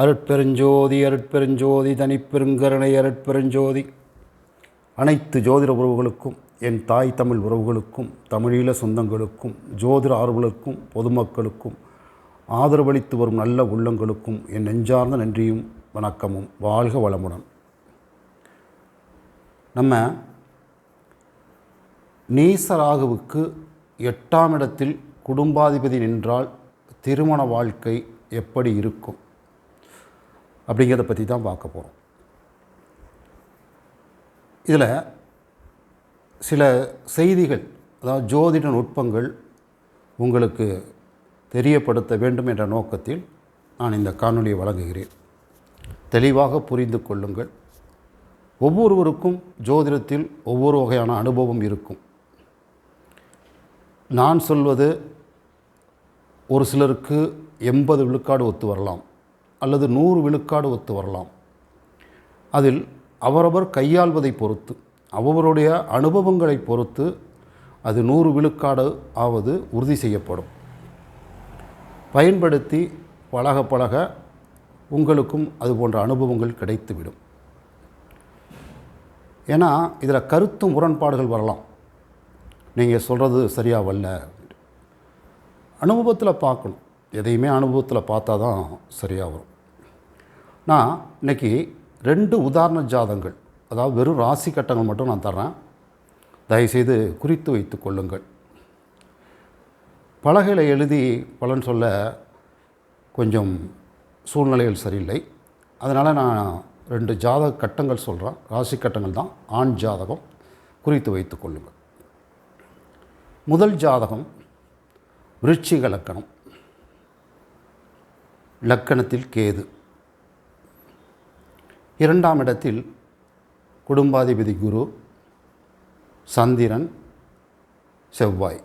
அருட்பெருஞ்சோதி அருட்பெருஞ்சோதி தனிப்பெருங்கருணை அருட்பெருஞ்சோதி. அனைத்து ஜோதிட உறவுகளுக்கும் என் தாய் தமிழ் உறவுகளுக்கும் தமிழீழ சொந்தங்களுக்கும் ஜோதிட ஆர்வலருக்கும் பொதுமக்களுக்கும் ஆதரவளித்து வரும் நல்ல உள்ளங்களுக்கும் என் நெஞ்சார்ந்த நன்றியும் வணக்கமும் வாழ்க வளமுடன். நம்ம நீசராகுவுக்கு எட்டாம் இடத்தில் குடும்பாதிபதி நின்றால் திருமண வாழ்க்கை எப்படி இருக்கும்? அப்படிங்கிறத பற்றி தான் பார்க்க போகிறோம் இதில் சில செய்திகள் அதாவது ஜோதிட நுட்பங்கள் உங்களுக்கு தெரியப்படுத்த வேண்டும் என்ற நோக்கத்தில் நான் இந்த காணொலியை வழங்குகிறேன். தெளிவாக புரிந்து கொள்ளுங்கள். ஒவ்வொருவருக்கும் ஜோதிடத்தில் ஒவ்வொரு வகையான அனுபவம் இருக்கும். நான் சொல்வது ஒரு சிலருக்கு எண்பது விழுக்காடு ஒத்து வரலாம். அல்லது நூறு விழுக்காடு ஒத்து வரலாம். அதில் அவரவர் கையாள்வதை பொறுத்து அவருடைய அனுபவங்களை பொறுத்து அது நூறு விழுக்காடு ஆவது உறுதி செய்யப்படும். பயன்படுத்தி பழக பழக உங்களுக்கும் அது போன்ற அனுபவங்கள் கிடைத்துவிடும். ஏன்னா இதில் கருத்து முரண்பாடுகள் வரலாம். நீங்கள் சொல்கிறது சரியாக வரல அனுபவத்தில் பார்க்கணும். எதையுமே அனுபவத்தில் பார்த்தா தான் சரியாக வரும். நான் இன்றைக்கி ரெண்டு உதாரண ஜாதங்கள் அதாவது வெறும் ராசி கட்டங்கள் மட்டும் நான் தர்றேன். தயவுசெய்து குறித்து வைத்து கொள்ளுங்கள். பலகையில் எழுதி பலன் சொல்ல கொஞ்சம் சூழ்நிலைகள் சரியில்லை. அதனால் நான் ரெண்டு ஜாதக கட்டங்கள் சொல்கிறேன் ராசி கட்டங்கள் தான் ஆண் ஜாதகம். குறித்து வைத்து கொள்ளுங்கள். முதல் ஜாதகம் விருட்சிக லக்கணம். லக்கணத்தில் கேது. இரண்டாம் இடத்தில் குடும்பாதிபதி குரு சந்திரன் செவ்வாய்.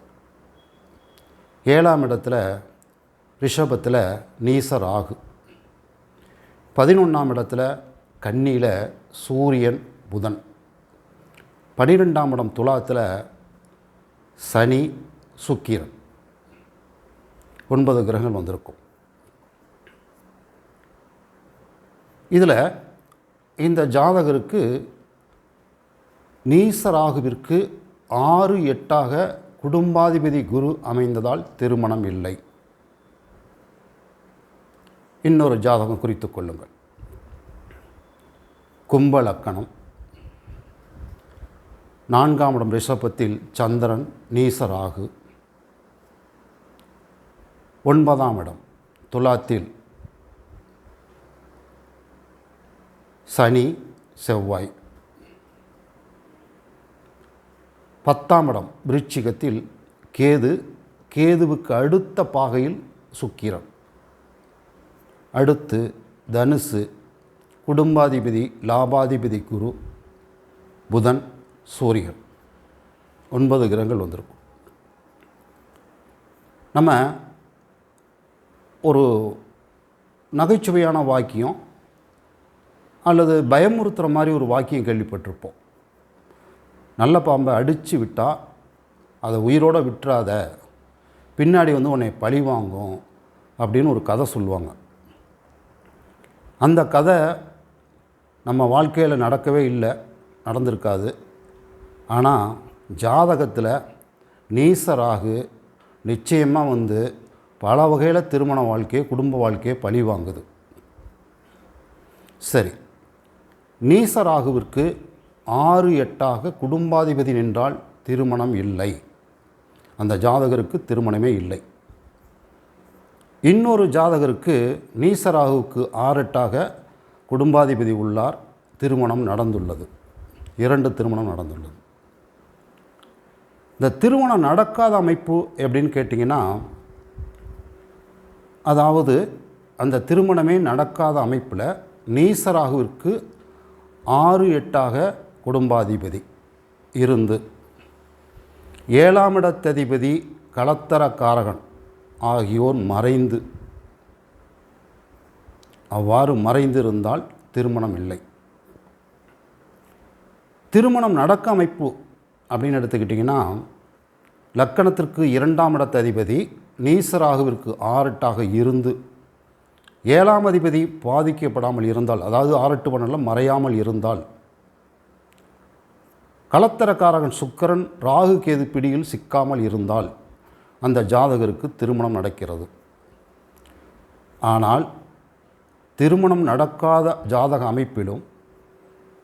ஏழாம் இடத்துல ரிஷபத்தில் நீச ராகு. பதினொன்றாம் இடத்துல கன்னியில் சூரியன் புதன். பனிரெண்டாம் இடம் துலாத்தில் சனி சுக்கிரன். ஒன்பது கிரகங்கள் வந்திருக்கும். இதில் இந்த ஜாதகருக்கு நீசராகுவிற்கு ஆறு எட்டாக குடும்பாதிபதி குரு அமைந்ததால் திருமணம் இல்லை. இன்னொரு ஜாதகம் குறித்து கொள்ளுங்கள். கும்பலக்கணம் நான்காம் இடம் ரிஷபத்தில் சந்திரன் நீசராகு. ஒன்பதாம் இடம் துலாத்தில் சனி செவ்வாய். பத்தாம் இடம் விருச்சிகத்தில் கேது கேதுவுக்கு அடுத்த பாகையில் சுக்கிரன். அடுத்து தனுசு குடும்பாதிபதி லாபாதிபதி குரு புதன் சூரியன். ஒன்பது கிரகங்கள் வந்திருக்கும். நம்ம ஒரு நகைச்சுவையான வாக்கியம் அல்லது பயமுறுத்துகிற மாதிரி ஒரு வாக்கியம் கேள்விப்பட்டிருப்போம். நல்ல பாம்பை அடித்து விட்டால் அதை உயிரோடு விட்டுறாத பின்னாடி வந்து உன்னை பழி வாங்கும் அப்படின்னு ஒரு கதை சொல்லுவாங்க. அந்த கதை நம்ம வாழ்க்கையில் நடக்கவே இல்லை நடந்திருக்காது. ஆனால் ஜாதகத்தில் நீசராகு நிச்சயமாக வந்து பல வகையில் திருமண வாழ்க்கையை குடும்ப வாழ்க்கையை பழி வாங்குது. சரி. நீசராகுவிற்கு ஆறு எட்டாக குடும்பாதிபதி நின்றால் திருமணம் இல்லை. அந்த ஜாதகருக்கு திருமணமே இல்லை. இன்னொரு ஜாதகருக்கு நீசராகுவுக்கு ஆறு எட்டாக குடும்பாதிபதி உள்ளார் திருமணம் நடந்துள்ளது. இரண்டு திருமணம் நடந்துள்ளது. இந்த திருமணம் நடக்காத அமைப்பு எப்படின்னு கேட்டிங்கன்னா அதாவது அந்த திருமணமே நடக்காத அமைப்பில் நீசராகுவிற்கு ஆறு எட்டாக குடும்பாதிபதி இருந்து. ஏழாம் இடத்ததிபதி களத்தரக்காரகன் ஆகியோர் மறைந்து. அவ்வாறு மறைந்திருந்தால் திருமணம் இல்லை. திருமணம் நடக்க அமைப்பு அப்படின்னு எடுத்துக்கிட்டிங்கன்னா லக்கணத்திற்கு இரண்டாம் இடத்த அதிபதி நீசராகுவிற்கு ஆறெட்டாக இருந்து ஏழாம் அதிபதி பாதிக்கப்படாமல் இருந்தால் அதாவது ஆரட்டு பன்னெண்டில் மறையாமல் இருந்தால் கலத்தரக்காரகன் சுக்கரன் ராகு கேது பிடியில் சிக்காமல் இருந்தால் அந்த ஜாதகருக்கு திருமணம் நடக்கிறது. ஆனால் திருமணம் நடக்காத ஜாதக அமைப்பிலும்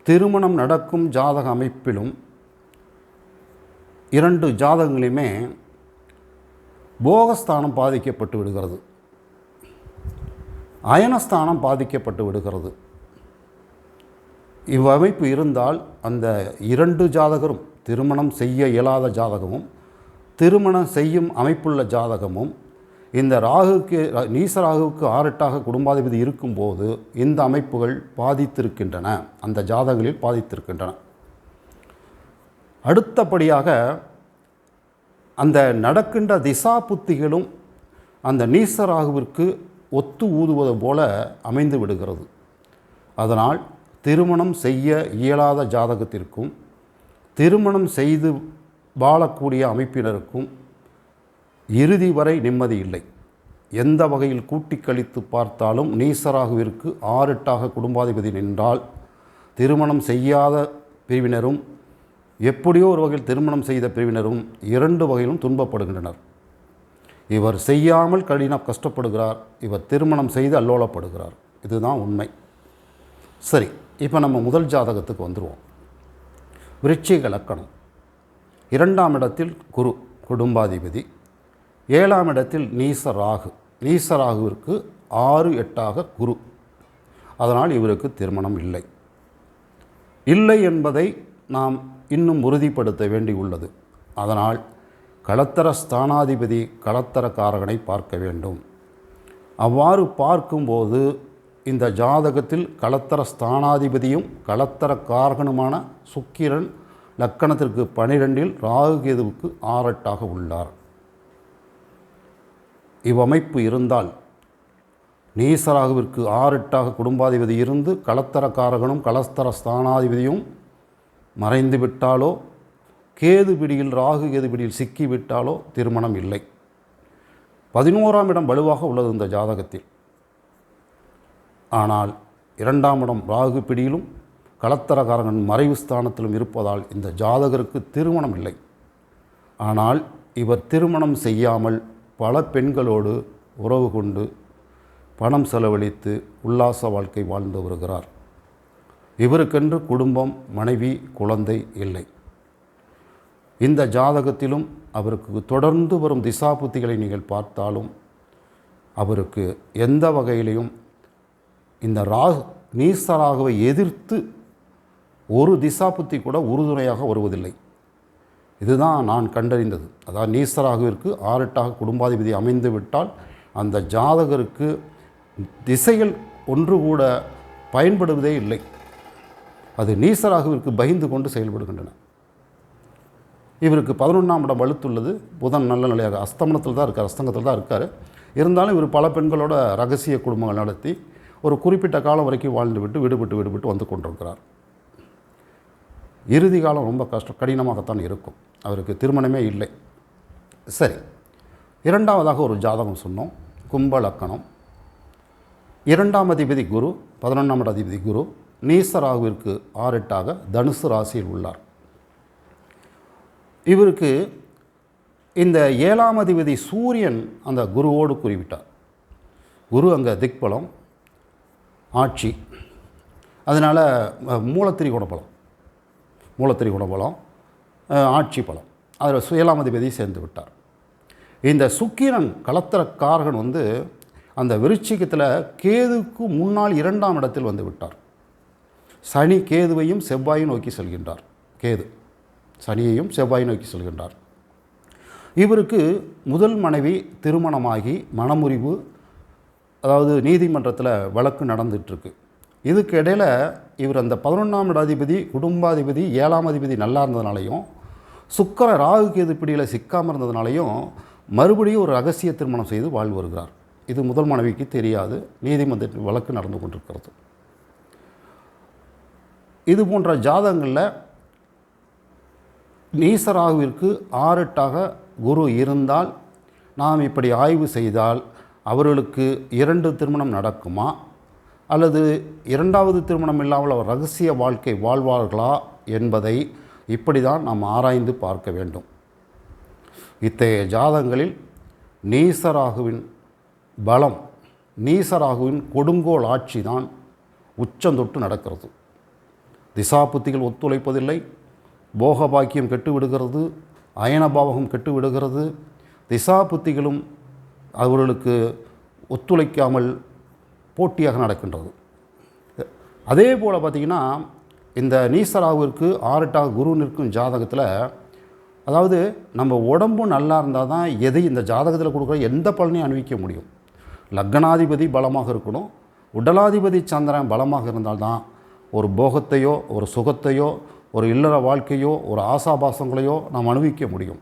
திருமணம் நடக்கும் ஜாதக அமைப்பிலும் இரண்டு ஜாதகங்களையுமே போகஸ்தானம் பாதிக்கப்பட்டு விடுகிறது. அயனஸ்தானம் பாதிக்கப்பட்டு விடுகிறது. இவ்வமைப்பு இருந்தால் அந்த இரண்டு ஜாதகரும் திருமணம் செய்ய இயலாத ஜாதகமும் திருமணம் செய்யும் அமைப்புள்ள ஜாதகமும் இந்த ராகுக்கு நீச ராகுவுக்கு ஆறெட்டாக குடும்பாதிபதி இருக்கும்போது இந்த அமைப்புகள் பாதித்திருக்கின்றன. அந்த ஜாதகங்களில் பாதித்திருக்கின்றன. அடுத்தபடியாக அந்த நடக்கின்ற திசா புத்திகளும் அந்த நீசராகுவிற்கு ஒத்து ஊதுவது போல அமைந்து விடுகிறது. அதனால் திருமணம் செய்ய இயலாத ஜாதகத்திற்கும் திருமணம் செய்து வாழக்கூடிய அமைப்பினருக்கும் இறுதி வரை நிம்மதி இல்லை. எந்த வகையில் கூட்டி கழித்து பார்த்தாலும் நீசராகுவிற்கு ஆறுட்டாக குடும்பாதிபதி நின்றால் திருமணம் செய்யாத பிரிவினரும் எப்படியோ ஒரு வகையில் திருமணம் செய்த பிரிவினரும் இரண்டு வகையிலும் துன்பப்படுகின்றனர். இவர் செய்யாமல் கடினம் கஷ்டப்படுகிறார் இவர் திருமணம் செய்து அல்லோலப்படுகிறார். இதுதான் உண்மை. சரி இப்போ நம்ம முதல் ஜாதகத்துக்கு வந்துடுவோம் விருட்சிக லக்கணம். இரண்டாம் இடத்தில் குரு குடும்பாதிபதி. ஏழாம் இடத்தில் நீச ராகு. நீச ராகுவிற்கு ஆறு எட்டாக குரு. அதனால் இவருக்கு திருமணம் இல்லை. இல்லை என்பதை நாம் இன்னும் உறுதிப்படுத்த வேண்டி உள்ளது. அதனால் களத்தர ஸ்தானாதிபதி களத்தரக்காரகனை பார்க்க வேண்டும். அவ்வாறு பார்க்கும்போது இந்த ஜாதகத்தில் களத்தர ஸ்தானாதிபதியும் களத்தரக்காரகனுமான சுக்கிரன் லக்கணத்திற்கு பனிரெண்டில் ராகுகேதுவுக்கு ஆரட்டாக உள்ளார். இவ்வமைப்பு இருந்தால் நீசராகுவிற்கு ஆறெட்டாக குடும்பாதிபதி இருந்து களத்தரக்காரகனும் களஸ்தர ஸ்தானாதிபதியும் மறைந்து விட்டாலோ கேது பிடியில் ராகு கேது பிடியில் சிக்கிவிட்டாலோ திருமணம் இல்லை. பதினோராம் இடம் வலுவாக உள்ளது இந்த ஜாதகத்தில். ஆனால் இரண்டாம் இடம் ராகு பிடியிலும் கலத்தரகாரகன் மறைவு ஸ்தானத்திலும் இருப்பதால் இந்த ஜாதகருக்கு திருமணம் இல்லை. ஆனால் இவர் திருமணம் செய்யாமல் பல பெண்களோடு உறவு கொண்டு பணம் செலவழித்து உல்லாச வாழ்க்கை வாழ்ந்து வருகிறார். இவருக்கென்று குடும்பம் மனைவி குழந்தை இல்லை. இந்த ஜாதகத்திலும் அவருக்கு தொடர்ந்து வரும் திசாபுத்திகளை நீங்கள் பார்த்தாலும் அவருக்கு எந்த வகையிலையும் இந்த ரா நீசராகவை எதிர்த்து ஒரு திசாபுத்தி கூட உறுதுணையாக வருவதில்லை. இதுதான் நான் கண்டறிந்தது. அதாவது நீசராகவிற்கு ஆறெட்டாக குடும்பாதிபதி அமைந்து விட்டால் அந்த ஜாதகருக்கு திசைகள் ஒன்று கூட பயன்படுவதே இல்லை. அது நீசராகவிற்கு பயந்து கொண்டு செயல்படுகின்றன. இவருக்கு பதினொன்றாம் இடம் வலுத்துள்ளது. புதன் நல்ல நிலையாக அஸ்தமனத்தில் தான் இருக்கார் அஸ்தங்கத்தில் தான் இருக்கார். இருந்தாலும் இவர் பல பெண்களோட ரகசிய குடும்பங்கள் நடத்தி ஒரு குறிப்பிட்ட காலம் வரைக்கும் வாழ்ந்து விட்டு விடுபட்டு விடுபட்டு வந்து கொண்டிருக்கிறார். இறுதி காலம் ரொம்ப கஷ்டம் கடினமாகத்தான் இருக்கும். அவருக்கு திருமணமே இல்லை. சரி இரண்டாவதாக ஒரு ஜாதகம் சொன்னோம் கும்ப லக்கணம். இரண்டாம் அதிபதி குரு பதினொன்றாம் அதிபதி குரு நீசராகுவிற்கு ஆறெட்டாக தனுசு ராசியில் உள்ளார். இவருக்கு இந்த ஏழாம் அதிபதி சூரியன் அந்த குருவோடு குறிவிட்டார். குரு அங்கே திக்பலம் ஆட்சி. அதனால் மூலத்திரி குணபலம் மூலத்திரி குணபலம் ஆட்சி பலம். அதில் சு- ஏழாம் அதிபதி சேர்ந்து விட்டார். இந்த சுக்கிரன் கலத்திர வந்து அந்த விருச்சிகத்தில் கேதுக்கு முன்னால் இரண்டாம் இடத்தில் வந்து விட்டார். சனி கேதுவையும் செவ்வாயும் நோக்கி செல்கின்றார். கேது. சனியையும் செவ்வாயை நோக்கி செல்கின்றார். இவருக்கு முதல் மனைவி திருமணமாகி மனமுறிவு அதாவது நீதிமன்றத்தில் வழக்கு நடந்துகிட்ருக்கு இதுக்கு இடையில் இவர் அந்த பதினொன்றாம் அதிபதி குடும்பாதிபதி ஏழாம் அதிபதி நல்லா இருந்ததுனாலையும் சுக்கர ராகு கேது பிடியில் சிக்காமல் இருந்ததுனாலையும் மறுபடியும் ஒரு ரகசிய திருமணம் செய்து வாழ்வு வருகிறார். இது முதல் மனைவிக்கு தெரியாது. நீதிமன்றத்தில் வழக்கு நடந்து கொண்டிருக்கிறது. இது போன்ற ஜாதகங்களில் நீசராகுவிற்கு ஆறெட்டாக குரு இருந்தால் நாம் இப்படி ஆய்வு செய்தால் அவர்களுக்கு இரண்டு திருமணம் நடக்குமா? அல்லது இரண்டாவது திருமணம் இல்லாமல் அவர் ரகசிய வாழ்க்கை வாழ்வார்களா என்பதை இப்படி தான் நாம் ஆராய்ந்து பார்க்க வேண்டும். இத்தகைய ஜாதகங்களில் நீசராகுவின் பலம் நீசராகுவின் கொடுங்கோல் ஆட்சி தான் உச்சந்தொட்டு நடக்கிறது. திசாபுத்திகள் ஒத்துழைப்பதில்லை போகபாக்கியம் கெட்டு விடுகிறது அயனபாவகம் கெட்டு விடுகிறது திசாபுத்திகளும் அவர்களுக்கு ஒத்துழைக்காமல் போட்டியாக நடக்கின்றது. அதே போல் பார்த்திங்கன்னா இந்த நீசராவிற்கு ஆறுட்டாக குரு நிற்கும் ஜாதகத்தில் அதாவது நம்ம உடம்பு நல்லா இருந்தால் தான் எதை இந்த ஜாதகத்தில் கொடுக்குற எந்த பலனையும் அணிவிக்க முடியும். லக்னாதிபதி பலமாக இருக்கணும். உடலாதிபதி சந்திரன் பலமாக இருந்தால்தான் ஒரு போகத்தையோ ஒரு சுகத்தையோ ஒரு இல்லற வாழ்க்கையோ ஒரு ஆசாபாசங்களையோ நாம் அனுபவிக்க முடியும்.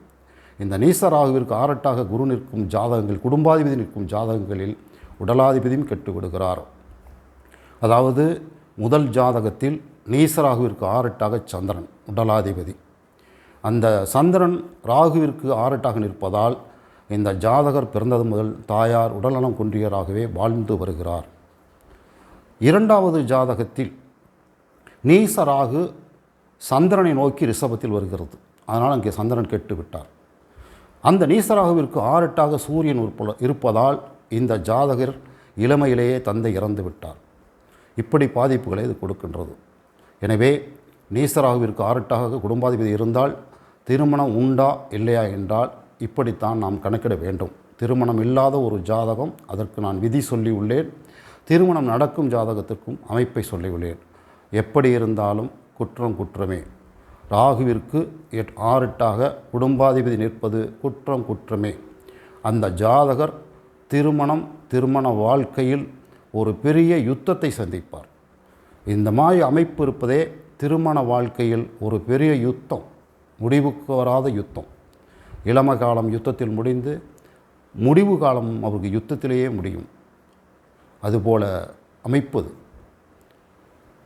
இந்த நீசராகுவிற்கு ஆரட்டாக குரு நிற்கும் ஜாதகங்கள் குடும்பாதிபதி நிற்கும் ஜாதகங்களில் உடலாதிபதியும் கெட்டு விடுகிறார் அதாவது முதல் ஜாதகத்தில் நீசராகுவிற்கு ஆரட்டாக சந்திரன் உடலாதிபதி. அந்த சந்திரன் ராகுவிற்கு ஆரட்டாக நிற்பதால் இந்த ஜாதகர் பிறந்தது முதல் தாயார் உடல்நலம் குன்றியராகவே வாழ்ந்து வருகிறார். இரண்டாவது ஜாதகத்தில் நீசராகு சந்திரனை நோக்கி ரிஷபத்தில் வருகிறது. அதனால் அங்கே சந்திரன் கெட்டு விட்டார் அந்த நீசராகுவிற்கு ஆறெட்டாக சூரியன் உற்பல இருப்பதால் இந்த ஜாதகர் இளமையிலேயே தந்தை இறந்து விட்டார் இப்படி பாதிப்புகளை இது கொடுக்கின்றது. எனவே நீசராகுவிற்கு ஆறெட்டாக குடும்பாதிபதி இருந்தால் திருமணம் உண்டா இல்லையா என்றால் இப்படித்தான் நாம் கணக்கிட வேண்டும். திருமணம் இல்லாத ஒரு ஜாதகம் அதற்கு நான் விதி சொல்லி உள்ளேன். திருமணம் நடக்கும் ஜாதகத்திற்கும் அமைப்பை சொல்லியுள்ளேன் எப்படி இருந்தாலும் குற்றம் குற்றமே. ராகுவிற்கு எட் ஆறெட்டாக குடும்பாதிபதி நிற்பது குற்றம் குற்றமே. அந்த ஜாதகர் திருமணம் திருமண வாழ்க்கையில் ஒரு பெரிய யுத்தத்தை சந்திப்பார். இந்த மாதிரி அமைப்பு இருப்பதே திருமண வாழ்க்கையில் ஒரு பெரிய யுத்தம் முடிவுக்கு வராத யுத்தம். இளம காலம் யுத்தத்தில் முடிந்து முடிவு காலம் அவருக்கு யுத்தத்திலேயே முடியும். அதுபோல அமைப்பது.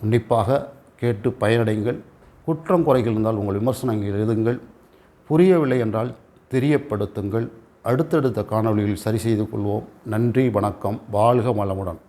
உன்னிப்பாக கேட்டு பயனடைங்கள். குற்றம் குறைகள் இருந்தால் உங்கள் விமர்சனங்கள் எழுதுங்கள். புரியவில்லை என்றால் தெரியப்படுத்துங்கள். அடுத்தடுத்த காணொளியில் சரி செய்து கொள்வோம். நன்றி வணக்கம். வாழ்க வளமுடன்.